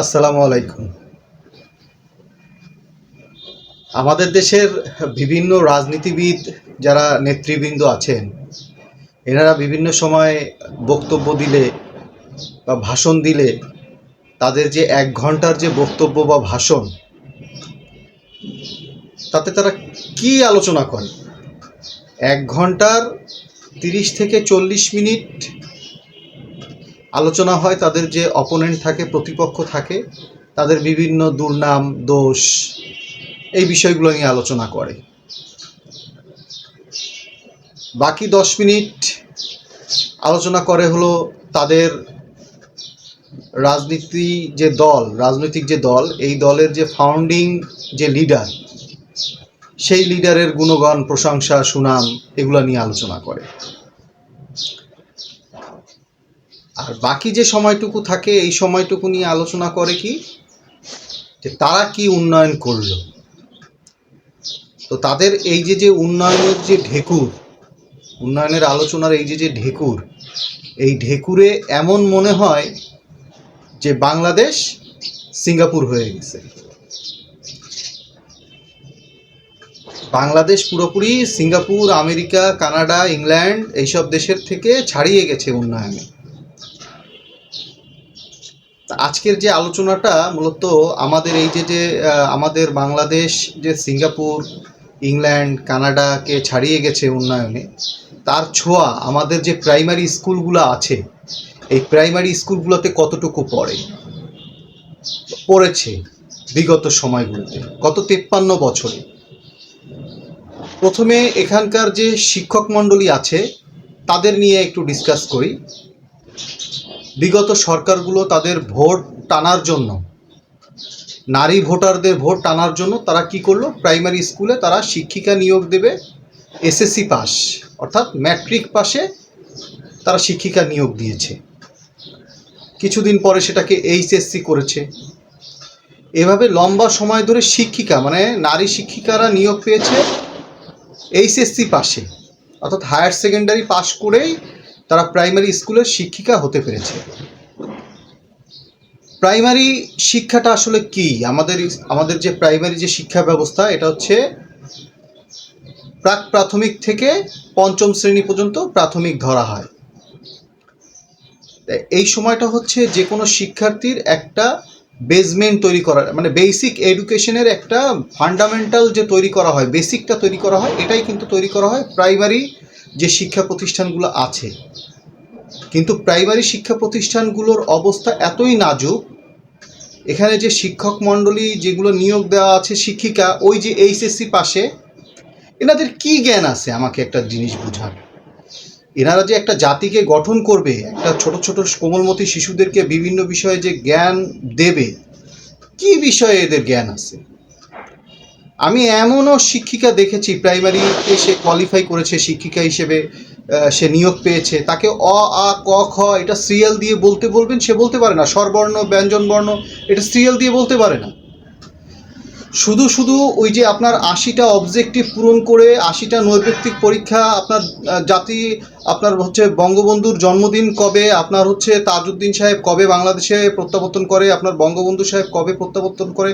আসসালামু আলাইকুম। আমাদের দেশের বিভিন্ন রাজনীতিবিদ যারা নেতৃবৃন্দ আছেন, এনারা বিভিন্ন সময় বক্তব্য দিলে বা ভাষণ দিলে তাদের যে এক ঘণ্টার যে বক্তব্য বা ভাষণ, তাতে তারা কি আলোচনা করে? এক ঘণ্টার তিরিশ থেকে চল্লিশ মিনিট আলোচনা হয় তাদের যে অপোনেন্ট থাকে, প্রতিপক্ষ থাকে, তাদের বিভিন্ন দুর্নাম, দোষ এই বিষয়গুলো নিয়ে আলোচনা করে। বাকি দশ মিনিট আলোচনা করে হলো তাদের রাজনীতি যে দল, রাজনৈতিক যে দল, এই দলের যে ফাউন্ডিং যে লিডার সেই লিডারের গুণগান, প্রশংসা, সুনাম এগুলো নিয়ে আলোচনা করে। আর বাকি যে সময়টুকু থাকে, এই সময়টুকু নিয়ে আলোচনা করে কি? যে তারা কি উন্নয়ন করল? তো তাদের এই যে যে উন্নয়নের যে ঢেকুর, উন্নয়নের আলোচনার এই যে যে ঢেকুর, এই ঢেকুরে এমন মনে হয় যে বাংলাদেশ সিঙ্গাপুর হয়ে গেছে। বাংলাদেশ পুরোপুরি সিঙ্গাপুর, আমেরিকা, কানাডা, ইংল্যান্ড, এইসব দেশের থেকে ছাড়িয়ে গেছে উন্নয়নে। আজকের যে আলোচনাটা মূলত আমাদের এই যে যে আমাদের বাংলাদেশ, যে সিঙ্গাপুর, ইংল্যান্ড, কানাডাকে ছাড়িয়ে গেছে উন্নয়নে, তার ছোঁয়া আমাদের যে প্রাইমারি স্কুলগুলো আছে, এই প্রাইমারি স্কুলগুলোতে কতটুকু পড়ে? পড়েছে বিগত সময়গুলোতে, গত তেপ্পান্ন বছরে। প্রথমে এখানকার যে শিক্ষক মণ্ডলী আছে, তাদের নিয়ে একটু ডিসকাস করি। বিগত সরকারগুলো তাদের ভোট টানার জন্য, নারী ভোটারদের ভোট টানার জন্য তারা কি করল? প্রাইমারি স্কুলে তারা শিক্ষিকা নিয়োগ দেবে, এসএসসি পাস, অর্থাৎ ম্যাট্রিক পাশে তারা শিক্ষিকা নিয়োগ দিয়েছে। কিছুদিন পরে সেটাকে এইচএসসি করেছে। এভাবে লম্বা সময় ধরে শিক্ষিকা মানে নারী শিক্ষিকারা নিয়োগ পেয়েছে, এইচএসসি পাশে অর্থাৎ হায়ার সেকেন্ডারি পাশ করেই তারা প্রাইমারি স্কুলের শিক্ষিকা হতে পেরেছে। প্রাইমারি শিক্ষাটা আসলে কি? আমাদের আমাদের যে প্রাইমারি যে শিক্ষা ব্যবস্থা, এটা হচ্ছে প্রাক প্রাথমিক থেকে পঞ্চম শ্রেণি পর্যন্ত প্রাথমিক ধরা হয়। এই সময়টা হচ্ছে যে কোনো শিক্ষার্থীর একটা বেসমেন্ট তৈরি করা মানে বেসিক এডুকেশনের একটা ফান্ডামেন্টাল যে তৈরি করা হয় বেসিকটা তৈরি করা হয়, এটাই কিন্তু তৈরি করা হয় প্রাইমারি যে শিক্ষা প্রতিষ্ঠানগুলো আছে। কিন্তু প্রাইমারি শিক্ষা প্রতিষ্ঠানগুলোর অবস্থা এতই নাজুক, এখানে যে শিক্ষক মণ্ডলী যেগুলো নিয়োগ দেওয়া আছে, শিক্ষিকা, ওই যে এইচএসসি পাশে, এনাদের কি জ্ঞান আছে আমাকে একটা জিনিস বুঝান এনারা যে একটা জাতিকে গঠন করবে, একটা ছোট ছোট কোমলমতি শিশুদেরকে বিভিন্ন বিষয়ে যে জ্ঞান দেবে, কি বিষয়ে এদের জ্ঞান আছে? আমি এমনও শিক্ষিকা দেখেছি, প্রাইমারিতে সে কোয়ালিফাই করেছে শিক্ষিকা হিসেবে সে নিয়োগ পেয়েছে। তাকে অ, আ, ক, খ, এটা সিরিয়াল দিয়ে বলতে বলবেন, সে বলতে পারে না। স্বরবর্ণ ব্যঞ্জন বর্ণ এটা সিরিয়াল দিয়ে বলতে পারে না। শুধু শুধু ওই যে আপনার আশিটা অবজেক্টিভ পূরণ করে আশিটা নৈর্ব্যক্তিক পরীক্ষা আপনার জাতি, আপনার হচ্ছে বঙ্গবন্ধুর জন্মদিন কবে, আপনার হচ্ছে তাজউদ্দিন সাহেব কবে বাংলাদেশে প্রত্যাবর্তন করে, আপনার বঙ্গবন্ধু সাহেব কবে প্রত্যাবর্তন করে,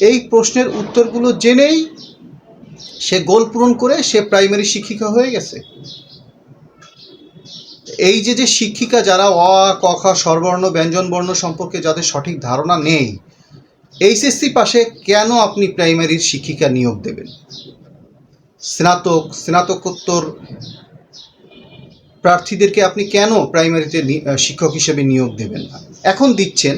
এই প্রশ্নের উত্তরগুলো জেনেই সে গোল পূরণ করে সে প্রাইমারি শিক্ষিকা হয়ে গেছে। এই যে যে শিক্ষিকা যারা অ, ক, খ, স্বরবর্ণ ব্যঞ্জন বর্ণ সম্পর্কে যাদের সঠিক ধারণা নেই এইচএসসি পাশে কেন আপনি প্রাইমারির শিক্ষিকা নিয়োগ দেবেন? স্নাতক, স্নাতকোত্তর প্রার্থীদেরকে আপনি কেন প্রাইমারিতে শিক্ষক হিসেবে নিয়োগ দেবেন না? এখন দিচ্ছেন,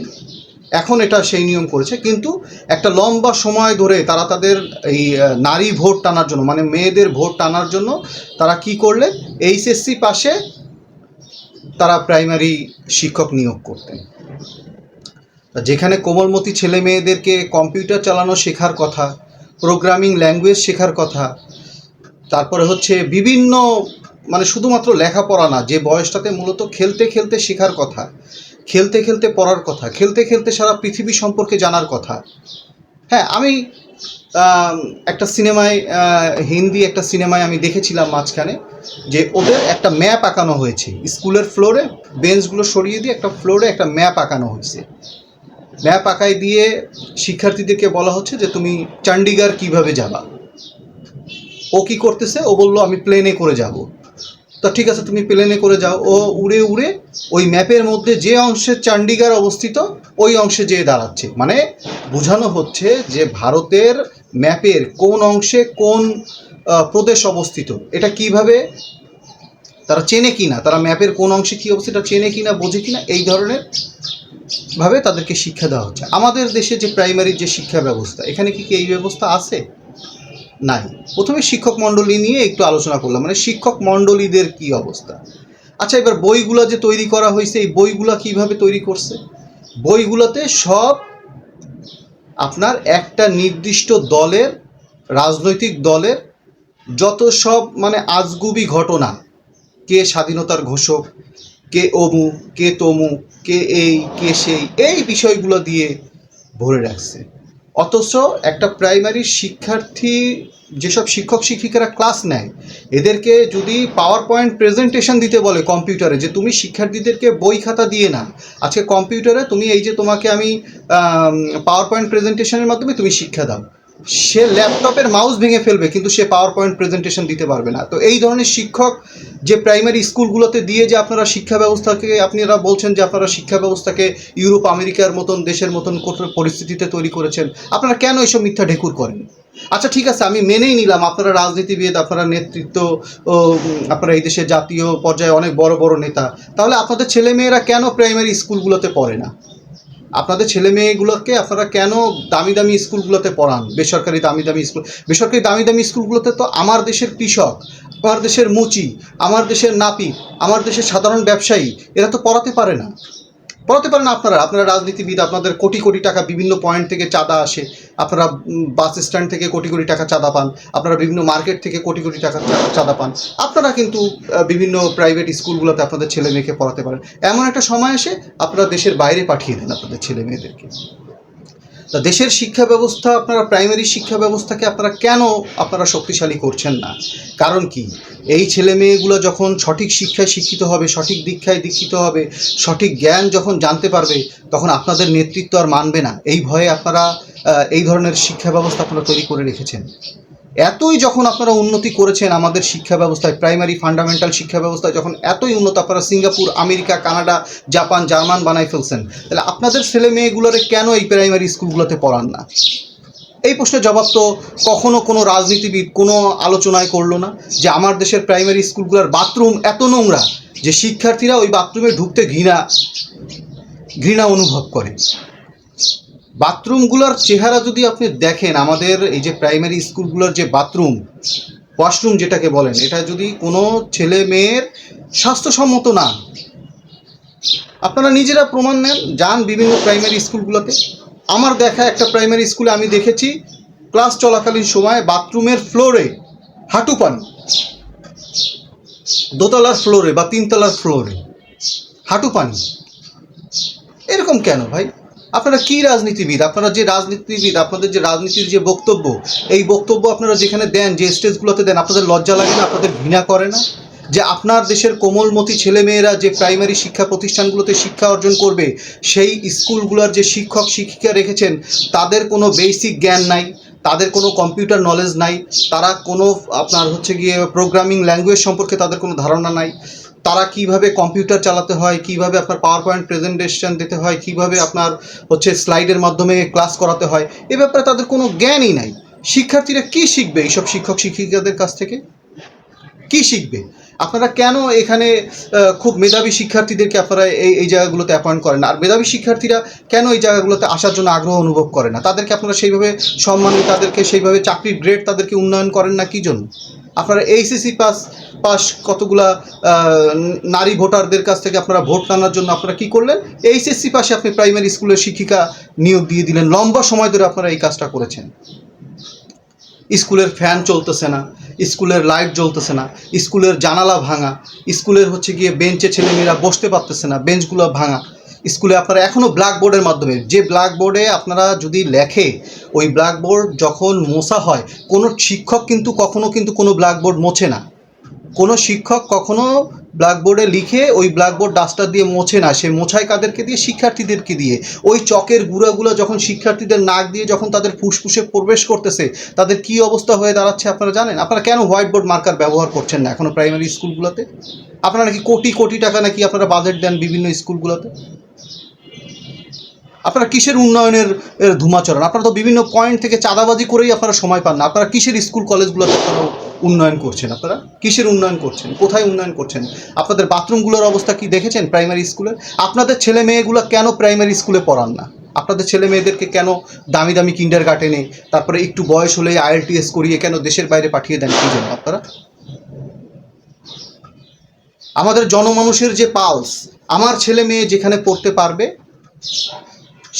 এখন এটা সেই নিয়ম করেছে, কিন্তু একটা লম্বা সময় ধরে তারা তাদের এই নারী ভোট টানার জন্য মানে মেয়েদের ভোট টানার জন্য তারা কি করলেন? এইচএসসি পাশে তারা প্রাইমারি শিক্ষক নিয়োগ করতেন। যেখানে কোমলমতি ছেলে মেয়েদেরকে কম্পিউটার চালানো শেখার কথা, প্রোগ্রামিং ল্যাঙ্গুয়েজ শেখার কথা, তারপরে হচ্ছে বিভিন্ন মানে শুধুমাত্র লেখাপড়া না, যে বয়সটাতে মূলত খেলতে খেলতে শেখার কথা, খেলতে খেলতে পড়ার কথা, খেলতে খেলতে সারা পৃথিবী সম্পর্কে জানার কথা। হ্যাঁ আমি একটা সিনেমায় হিন্দি একটা সিনেমায় আমি দেখেছিলাম মাঝখানে, যে ওদের একটা ম্যাপ আঁকানো হয়েছে। স্কুলের ফ্লোরে বেঞ্চগুলো সরিয়ে দিয়ে একটা ফ্লোরে একটা ম্যাপ আঁকানো হয়েছে। ম্যাপ আঁকায় দিয়ে শিক্ষার্থীদেরকে বলা হচ্ছে যে তুমি চণ্ডীগড় কীভাবে যাবা। ও কি করতেছে? ও বলল, আমি প্লেনে করে যাব। তা ঠিক আছে, তুমি প্লেনে করে যাও। ও উড়ে উড়ে ওই ম্যাপের মধ্যে যে অংশে চণ্ডীগড় অবস্থিত, ওই অংশে যেয়ে দাঁড়াচ্ছে। মানে বোঝানো হচ্ছে যে ভারতের ম্যাপের কোন অংশে কোন প্রদেশ অবস্থিত। এটা কীভাবে, তারা চেনে কিনা, তারা ম্যাপের কোন অংশে কী অবস্থিত এটা চেনে কিনা, বোঝে কিনা, এই ধরনের ভাবে তাদেরকে শিক্ষা দেওয়া হচ্ছে। আমাদের দেশে যে প্রাইমারি যে শিক্ষা ব্যবস্থা, এখানে কি কি এই ব্যবস্থা আছে? নাই। প্রথমে শিক্ষক মণ্ডলী নিয়ে একটু আলোচনা করলাম। মানে শিক্ষক মণ্ডলীদের কি অবস্থা? আচ্ছা এবার বইগুলো যে তৈরি করা হয়েছে, এই বইগুলা কীভাবে তৈরি করছে? বইগুলোতে সব আপনার একটা নির্দিষ্ট দলের, রাজনৈতিক দলের যত সব মানে আজগুবি ঘটনা, কে স্বাধীনতার ঘোষক কে অমু, কে তমু, কে এই, কে সেই, এই বিষয়গুলো দিয়ে ভরে রাখছে। অথচ একটা প্রাইমারি শিক্ষার্থী, যেসব শিক্ষক শিক্ষিকারা ক্লাস নেয়, এদেরকে যদি পাওয়ার পয়েন্ট প্রেজেন্টেশন দিতে বলে কম্পিউটারে যে তুমি শিক্ষার্থীদেরকে বই খাতা দিয়ে না আজকে কম্পিউটারে তুমি এই যে তোমাকে আমি পাওয়ার পয়েন্ট প্রেজেন্টেশনের মাধ্যমে তুমি শিক্ষা দাও সে ল্যাপটপের মাউস ভেঙে ফেলবে, কিন্তু সে পাওয়ার পয়েন্ট প্রেজেন্টেশন দিতে পারবে না। তো এই ধরনের শিক্ষক যে প্রাইমারি স্কুলগুলোতে দিয়ে যে আপনারা শিক্ষা ব্যবস্থাকে, আপনারা বলছেন যে আপনারা শিক্ষা ব্যবস্থাকে ইউরোপ, আমেরিকার মতন, দেশের মতন কঠোর পরিস্থিতিতে তৈরি করেছেন, আপনারা কেন এইসব মিথ্যা ঢেকুর করেন? আচ্ছা ঠিক আছে, আমি মেনেই নিলাম, আপনারা রাজনীতিবিদ, আপনারা নেতৃত্ব আপনারা এই দেশের জাতীয় পর্যায়ে অনেক বড় বড় নেতা, তাহলে আপনাদের ছেলেমেয়েরা কেন প্রাইমারি স্কুলগুলোতে পড়ে না? আপনাদের ছেলে মেয়েগুলোকে আপনারা কেন দামি দামি স্কুলগুলোতে পড়ান? বেসরকারি দামি দামি স্কুল বেসরকারি দামি দামি স্কুলগুলোতে তো আমার দেশের কৃষক, আমার দেশের মুচি, আমার দেশের নাপিত, আমার দেশের সাধারণ ব্যবসায়ী, এরা তো পড়াতে পারে না। পড়াতে পারেন আপনারা আপনারা রাজনীতিবিদ, আপনাদের কোটি কোটি টাকা বিভিন্ন পয়েন্ট থেকে চাঁদা আসে। আপনারা বাস স্ট্যান্ড থেকে কোটি কোটি টাকা চাঁদা পান। আপনারা বিভিন্ন মার্কেট থেকে কোটি কোটি টাকা চাঁদা পান। আপনারা কিন্তু বিভিন্ন প্রাইভেট স্কুলগুলোতে আপনাদের ছেলে মেয়েকে পড়াতে পারেন। এমন একটা সময় এসে আপনারা দেশের বাইরে পাঠিয়ে দেন আপনাদের ছেলে মেয়েদেরকে তা দেশের শিক্ষা ব্যবস্থা আপনারা প্রাইমারি শিক্ষা ব্যবস্থাকে আপনারা কেন আপনারা শক্তিশালী করছেন না? কারণ কি? এই ছেলে মেয়েগুলো যখন সঠিক শিক্ষায় শিক্ষিত হবে, সঠিক দীক্ষায় দীক্ষিত হবে, সঠিক জ্ঞান যখন জানতে পারবে, তখন আপনাদের নেতৃত্ব আর মানবে না। এই ভয়ে আপনারা এই ধরনের শিক্ষা ব্যবস্থা আপনারা তৈরি করে রেখেছেন। এতই যখন আপনারা উন্নতি করেছেন আমাদের শিক্ষা ব্যবস্থায় প্রাইমারি ফান্ডামেন্টাল শিক্ষা ব্যবস্থায়, যখন এতই উন্নত আপনারা Singapore, America, Canada, Japan, German বানাই ফেলছেন, তাহলে আপনাদের ছেলে মেয়েগুলোরে কেন এই প্রাইমারি স্কুলগুলোতে পড়ান না? এই প্রশ্নের জবাব তো কখনো কোনো রাজনীতিবিদ কোনো আলোচনায় করল না যে আমার দেশের প্রাইমারি স্কুলগুলোর বাথরুম এত নোংরা যে শিক্ষার্থীরা ওই বাথরুমে ঢুকতে ঘৃণা ঘৃণা অনুভব করে। বাথরুমগুলোর চেহারা যদি আপনি দেখেন, আমাদের এই যে প্রাইমারি স্কুলগুলোর যে বাথরুম ওয়াশরুম যেটাকে বলেন, এটা যদি কোনো ছেলে মেয়ের স্বাস্থ্যসম্মত না, আপনারা নিজেরা প্রমাণ নেন, যান বিভিন্ন প্রাইমারি স্কুলগুলোতে। আমার দেখা একটা প্রাইমারি স্কুলে আমি দেখেছি ক্লাস চলাকালীন সময় বাথরুমের ফ্লোরে হাঁটু পানি। দোতলার ফ্লোরে বা তিনতলার ফ্লোরে হাঁটু পানি। এরকম কেন ভাই? আপনারা কি রাজনীতিবিদ? আপনারা যে রাজনীতিবিদ, আপনাদের যে রাজনীতির যে বক্তব্য, এই বক্তব্য আপনারা যেখানে দেন, যে স্টেজগুলোতে দেন, আপনাদের লজ্জা লাগে না, আপনাদের ঘৃণা করে না? যে আপনার দেশের কোমলমতি ছেলেমেয়েরা যে প্রাইমারি শিক্ষা প্রতিষ্ঠানগুলোতে শিক্ষা অর্জন করবে, সেই স্কুলগুলোর যে শিক্ষক, শিক্ষিকা রেখেছেন, তাদের কোনো বেসিক জ্ঞান নাই, তাদের কোনো কম্পিউটার নলেজ নাই, তারা কোনো আপনার হচ্ছে গিয়ে প্রোগ্রামিং ল্যাঙ্গুয়েজ সম্পর্কে তাদের কোনো ধারণা নাই। তারা কীভাবে কম্পিউটার চালাতে হয়, কীভাবে আপনার পাওয়ার পয়েন্ট প্রেজেন্টেশন দিতে হয়, কীভাবে আপনার হচ্ছে স্লাইডের মাধ্যমে ক্লাস করাতে হয়, এ ব্যাপারে তাদের কোনো জ্ঞানই নাই। শিক্ষার্থীরা কি শিখবে এইসব শিক্ষক শিক্ষিকাদের কাছ থেকে? কি শিখবে? আপনারা কেন এখানে খুব মেধাবী শিক্ষার্থীদেরকে আপনারা এই এই জায়গাগুলোতে অ্যাপয়েন্ট করেন আর মেধাবী শিক্ষার্থীরা কেন এই জায়গাগুলোতে আসার জন্য আগ্রহ অনুভব করে না? তাদেরকে আপনারা সেইভাবে সম্মান তাদেরকে সেইভাবে চাকরির গ্রেড তাদেরকে উন্নয়ন করেন না কি জন্য? আপনারা এইচএসসি পাস পাস কতগুলা নারী ভোটারদের কাছ থেকে আপনারা ভোট টানার জন্য আপনারা কি করলেন? এইচএসসি পাশে আপনি প্রাইমারি স্কুলের শিক্ষিকা নিয়োগ দিয়ে দিলেন। লম্বা সময় ধরে আপনারা এই কাজটা করেছেন। স্কুলের ফ্যান চলতেছে না, স্কুলের লাইট জ্বলতেছে না, স্কুলের জানালা ভাঙা, স্কুলের হচ্ছে গিয়ে বেঞ্চে ছেলেমেয়েরা বসতে পারতেছে না, বেঞ্চগুলো ভাঙা। স্কুলে আপনারা এখনও ব্ল্যাকবোর্ডের মাধ্যমে, যে ব্ল্যাকবোর্ডে আপনারা যদি লেখে, ওই ব্ল্যাকবোর্ড যখন মোছা হয়, কোনো শিক্ষক কিন্তু কখনো কিন্তু কোনো ব্ল্যাকবোর্ড মোছে না। কোনো শিক্ষক কখনো ব্ল্যাকবোর্ডে লিখে, ওই ব্ল্যাকবোর্ড ডাস্টার দিয়ে মোছে না। সে মোছায় কাদেরকে দিয়ে? শিক্ষার্থীদেরকে দিয়ে। ওই চকের গুঁড়াগুলো যখন শিক্ষার্থীদের নাক দিয়ে যখন তাদের ফুসফুসে প্রবেশ করতেছে, তাদের কি অবস্থা হয়ে দাঁড়াচ্ছে আপনারা জানেন? আপনারা কেন হোয়াইট বোর্ড মার্কার ব্যবহার করছেন না এখনও প্রাইমারি স্কুলগুলোতে? আপনারা নাকি কোটি কোটি টাকা নাকি আপনারা বাজেট দেন বিভিন্ন স্কুলগুলোতে? আপনারা কিসের উন্নয়নের ধুমাচরণ আপনারা তো বিভিন্ন পয়েন্ট থেকে চাঁদাবাজি করেই আপনারা সময় পান না। আপনারা কিসের স্কুল কলেজগুলোতে আপনারা উন্নয়ন করছেন আপনারা? কিসের উন্নয়ন করছেন? কোথায় উন্নয়ন করছেন? আপনাদের বাথরুমগুলোর অবস্থা কি দেখেছেন প্রাইমারি স্কুলে আপনাদের ছেলে মেয়েগুলো কেন প্রাইমারি স্কুলে পড়ান না? আপনাদের ছেলে মেয়েদেরকে কেন দামি দামি কিন্ডার গার্ডেনে তারপরে একটু বয়স হলে আইএলটিএস করিয়ে কেন দেশের বাইরে পাঠিয়ে দেন কি জন্য আপনারা? আমাদের জনমানুষের যে পালস আমার ছেলে মেয়ে যেখানে পড়তে পারবে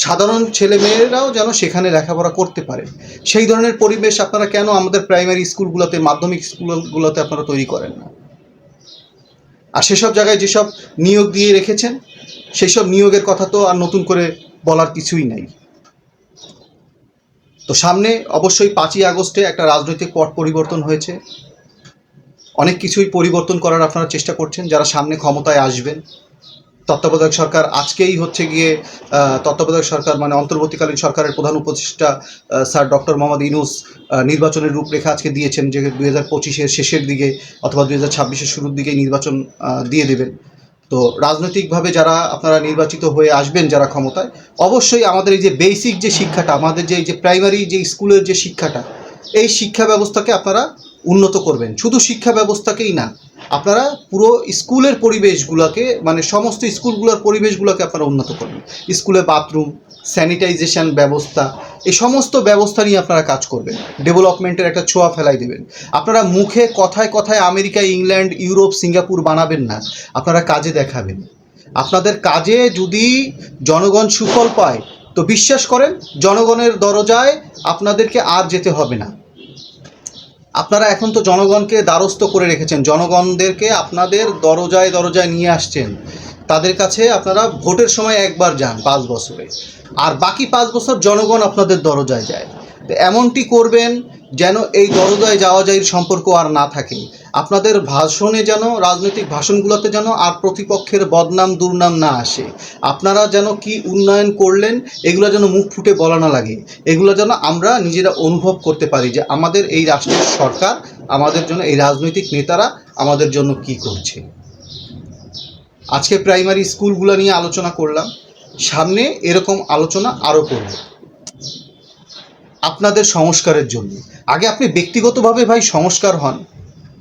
সাধারণ ছেলে মেয়েরাও যেন সেখানে লেখাপড়া করতে পারে। সেই ধরনের পরিবেশ আপনারা কেন আমাদের প্রাইমারি স্কুলগুলোতে, মাধ্যমিক স্কুলগুলোতে আপনারা তৈরি করেন না? আর সেসব জায়গায় যেসব নিয়োগ দিয়ে রেখেছেন সেই সব নিয়োগের কথা তো আর নতুন করে বলার কিছুই নাই। তো সামনে অবশ্যই পাঁচই আগস্টে একটা রাজনৈতিক পট পরিবর্তন হয়েছে। অনেক কিছুই পরিবর্তন করার আপনারা চেষ্টা করছেন, যারা সামনে ক্ষমতায় আসবেন। তত্ত্বাবধায়ক সরকার আজকেই হচ্ছে গিয়ে তত্ত্বাবধায়ক সরকার মানে অন্তর্বর্তীকালীন সরকারের প্রধান উপদেষ্টা স্যার ডক্টর মোহাম্মদ ইনুস নির্বাচনের রূপরেখা আজকে দিয়েছেন যে দুই হাজার পঁচিশের শেষের দিকে অথবা দুই হাজার ছাব্বিশের শুরুর দিকেই নির্বাচন দিয়ে দেবেন। তো রাজনৈতিকভাবে যারা আপনারা নির্বাচিত হয়ে আসবেন যারা ক্ষমতায়, অবশ্যই আমাদের এই যে বেসিক যে শিক্ষাটা, আমাদের যে, এই যে প্রাইমারি যে স্কুলের যে শিক্ষাটা, এই শিক্ষা ব্যবস্থাকে আপনারা উন্নত করবেন। শুধু শিক্ষা ব্যবস্থাকেই না আপনারা পুরো স্কুলের পরিবেশগুলোকে মানে সমস্ত স্কুলগুলোর পরিবেশগুলোকে আপনারা উন্নত করবেন। স্কুলে বাথরুম, স্যানিটাইজেশন ব্যবস্থা, এই সমস্ত ব্যবস্থা নিয়ে আপনারা কাজ করবেন। ডেভেলপমেন্টের একটা ছোঁয়া ফেলাই দেবেন। আপনারা মুখে কথায় কথায় আমেরিকা, ইংল্যান্ড, ইউরোপ, সিঙ্গাপুর বানাবেন না। আপনারা কাজে দেখাবেন। আপনাদের কাজে যদি জনগণ সুফল পায়, তো বিশ্বাস করেন, জনগণের দরজায় আপনাদেরকে আর যেতে হবে না। আপনারা এখন তো জনগণকে দ্বারস্থ করে রেখেছেন। জনগণদেরকে আপনাদের দরজায় দরজায় নিয়ে আসছেন। তাদের কাছে আপনারা ভোটের সময় একবার যান পাঁচ বছরে। আর বাকি পাঁচ বছর জনগণ আপনাদের দরজায় যায়। এমনটি করবেন যেন এই দরজায় যাওয়া যাওয়ির সম্পর্ক আর না থাকে। আপনাদের ভাষণে যেন, রাজনৈতিক ভাষণগুলোতে যেন আর প্রতিপক্ষের বদনাম, দুর্নাম না আসে। আপনারা যেন কি উন্নয়ন করলেন, এগুলো যেন মুখ ফুটে বলা না লাগে। এগুলো যেন আমরা নিজেরা অনুভব করতে পারি যে আমাদের এই রাষ্ট্রের সরকার, আমাদের জন্য এই রাজনৈতিক নেতারা আমাদের জন্য কি করছে। আজকে প্রাইমারি স্কুলগুলো নিয়ে আলোচনা করলাম। সামনে এরকম আলোচনা আরও করব। আপনাদের সংস্কারের জন্য। আগে আপনি ব্যক্তিগতভাবে ভাই সংস্কার হন।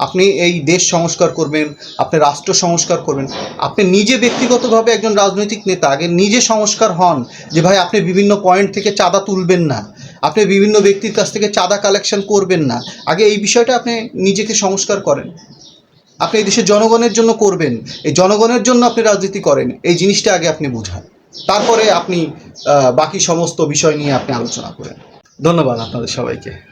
আপনি এই দেশ সংস্কার করবেন, আপনি রাষ্ট্র সংস্কার করবেন। আপনি নিজে ব্যক্তিগতভাবে একজন রাজনৈতিক নেতা, আগে নিজে সংস্কার হন যে ভাই আপনি বিভিন্ন পয়েন্ট থেকে চাঁদা তুলবেন না। আপনি বিভিন্ন ব্যক্তির কাছ থেকে চাঁদা কালেকশন করবেন না। আগে এই বিষয়টা আপনি নিজেকে সংস্কার করেন। আপনি এই দেশের জনগণের জন্য করবেন। এই জনগণের জন্য আপনি রাজনীতি করেন। এই জিনিসটা আগে আপনি বুঝান। তারপরে আপনি বাকি সমস্ত বিষয় নিয়ে আপনি আলোচনা করেন। ধন্যবাদ আপনাদের সবাইকে।